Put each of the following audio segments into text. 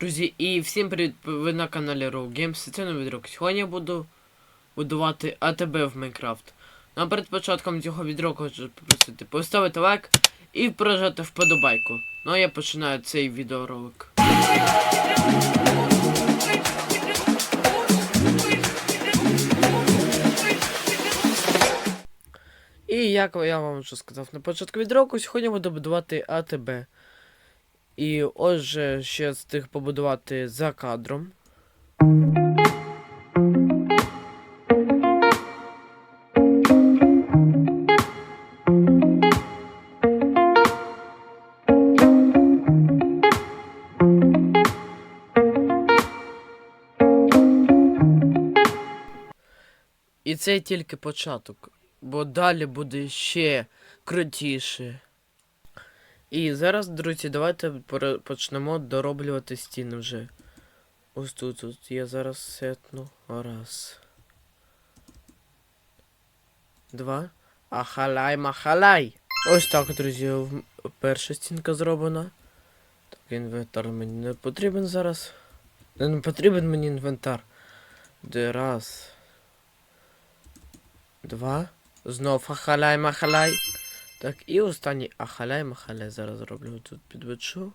Друзі, і всім привіт! Ви на каналі Row Games. Це новий відрок. Сьогодні я буду будувати АТБ в Майнкрафт. Ну, а перед початком цього відроку хочу попросити поставити лайк і прожати вподобайку. Ну а я починаю цей відеоролик. І як я вам вже сказав на початку відроку, сьогодні буду будувати АТБ. І отже, ще встиг побудувати за кадром. І це тільки початок, бо далі буде ще крутіше. І зараз, друзі, давайте почнемо дороблювати стіни вже. Ось тут, тут я зараз сетну. Раз. Два. Ахалай, махалай! Ось так, друзі, перша стінка зроблена. Так, інвентар мені не потрібен зараз. Не, потрібен мені інвентар. Де раз. Два. Знов ахалай, махалай. Так, і останній ахаляй махаляй зараз зроблю. Тут підвечу.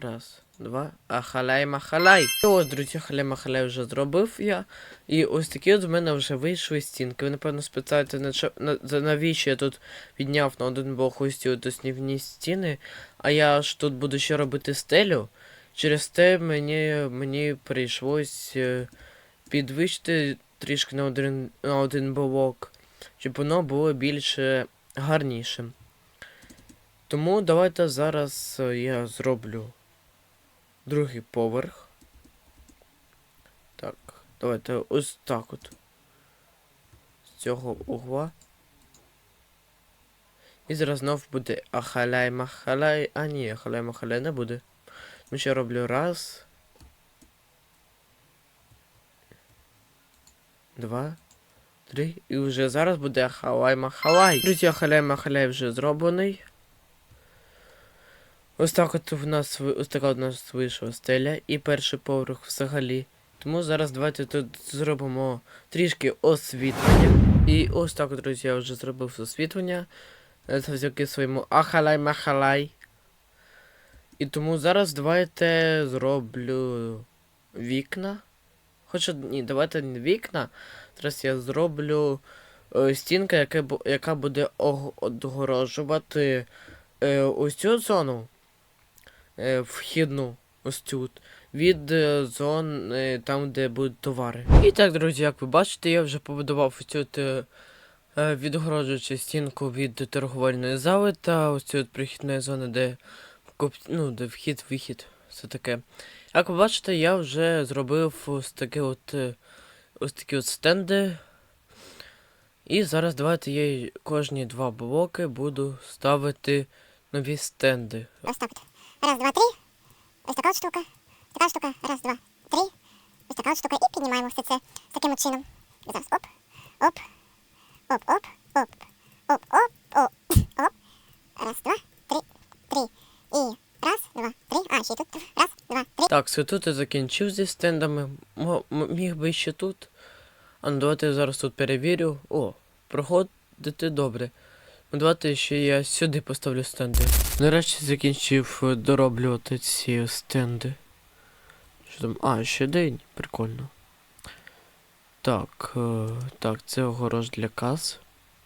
Раз, два. Ахаляй махаляй. І ось, друзі, ахаляй махаляй вже зробив я. І ось такі от з мене вже вийшли стінки. Ви, напевно, спитаєте, на, на, навіщо я тут підняв на один бок ось ці от стіни. А я ж тут буду ще робити стелю. Через те мені, мені прийшлось е, підвищити трішки на один, на один блок щоб воно було більше гарнішим. Тому давайте зараз е, я зроблю другий поверх. Так, давайте ось так от. З цього угла. І зараз знов буде ахаляй махаляй. А ні, ахаляй махаляй не буде. Що я роблю раз. Два. Три. І вже зараз буде Ахалай Махалай. Друзі, Ахалай Махалай вже зроблений. Ось так от в нас ось така у нас вийшла стеля і перший поверх взагалі. Тому зараз давайте тут зробимо трішки освітлення. І ось так, друзі, я вже зробив освітлення. Це завдяки своєму Ахалай Махалай. І тому зараз давайте зроблю вікна. Хоча ні, давайте не вікна. Зараз я зроблю е, стінка, яка, буде ог- е, ось цю зону е, вхідну, ось тут, від зон е, там, де будуть товари. І так, друзі, як ви бачите, я вже побудував ось от, е, стінку від торговельної зали та ось цю прихідної зони, де, ну, де вхід-вихід, все таке. Як ви бачите, я вже зробив ось таке от. Ось такі от стенди. І зараз давайте я кожні два блоки буду ставити нові стенди. Ось так от. Раз, два, три. Ось така от штука. Така штука. Раз, два, три. Ось така от штука. І піднімаємо все це таким от чином. Зараз оп, оп, оп, оп, оп, оп, оп, оп, оп. Раз, два, три, три. І раз, два, три. А, ще тут. Раз, два, три. Так, все тут я закінчив зі стендами. М- міг би ще тут. А ну давайте я зараз тут перевірю. О, проходити добре. Ну давайте ще я сюди поставлю стенди. Нарешті закінчив е, дороблювати ці стенди. Що там? А, ще день. Прикольно. Так, е, так, це огорож для кас.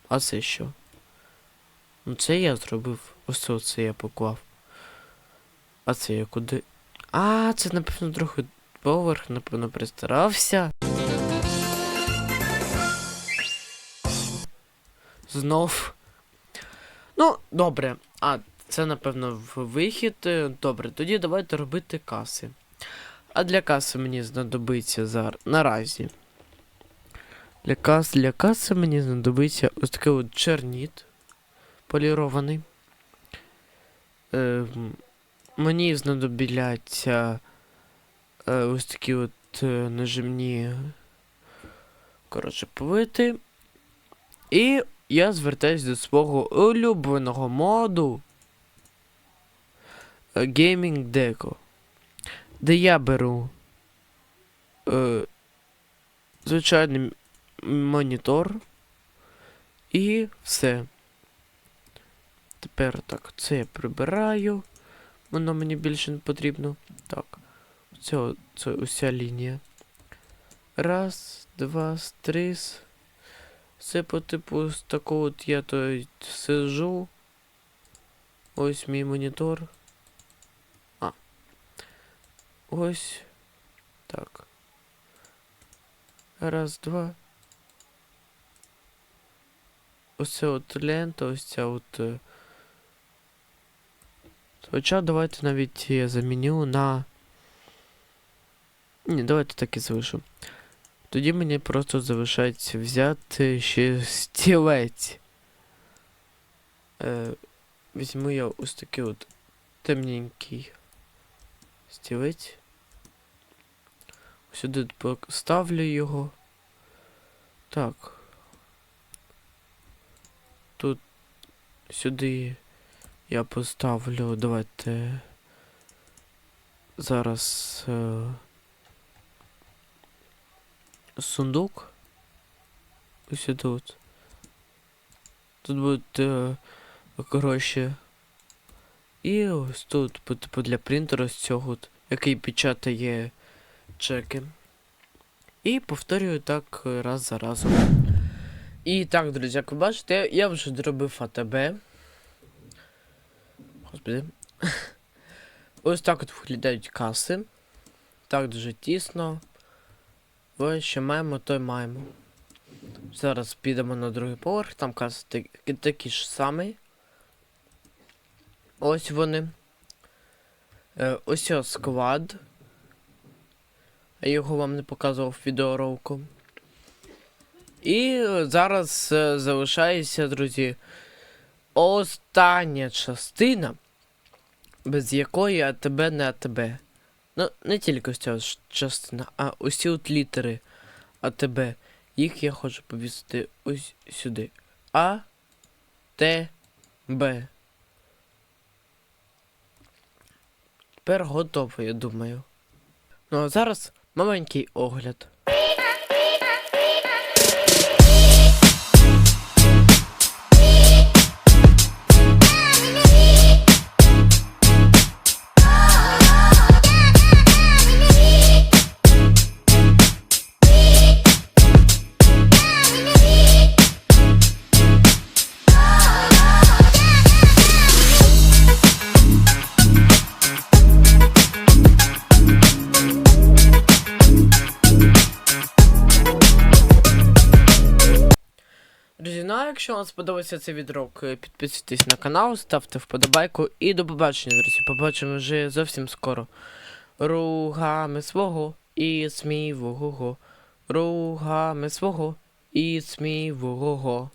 А це що? Ну це я зробив. Ось це я поклав. А це я куди? А, це, напевно, другий поверх, напевно, пристарався. Знов. Ну, добре. А, це, напевно, вихід. Е, Добре, тоді давайте робити каси. А для каси мені знадобиться зар... наразі. Для кас, для каси мені знадобиться ось такий от черніт полірований. Ем, Мені знадобляться е, ось такі от е, нажимні коротше, плити. І я звертаюсь до свого улюбленого моду е, Gaming Deco. де я беру е, звичайний монітор і все. Тепер так, це я прибираю. Воно мені більше не потрібно. Так. Це, це уся лінія. Раз, два, три. Це по типу з такого от я то сижу. Ось мій монітор. А. Ось. Так. Раз, два. Оце от лента, ось ця от. Хоча давайте навіть я заміню на. Ні, давайте так і залишу. Тоді мені просто залишається взяти ще стілець. Е, візьму я ось такий от темненький стілець. Сюди поставлю його. Так. Тут сюди я поставлю, давайте зараз е, сундук. Ось от. Тут будуть е, гроші. І ось тут, типу для принтера з цього, який печатає чеки. І повторюю так е, раз за разом. І так, друзі, як ви бачите, я вже зробив АТБ. Господи. Ось так от виглядають каси. Так дуже тісно. Ось що маємо, то й маємо. Зараз підемо на другий поверх, там каси такі, такі ж самі. Ось вони. Е, ось ось склад. Я його вам не показував в відеоролику. І зараз е, залишається, друзі, остання частина, без якої АТБ не АТБ. Ну, не тільки ця частина, а усі от літери АТБ. Їх я хочу повісити ось сюди. А, Т, Б. Тепер готово, я думаю. Ну а зараз маленький огляд. Якщо вам сподобався цей відрок, е, підписуйтесь на канал, ставте вподобайку і до побачення, друзі. Побачимо вже зовсім скоро. Ругами свого і смівого. Ругами свого і смівого.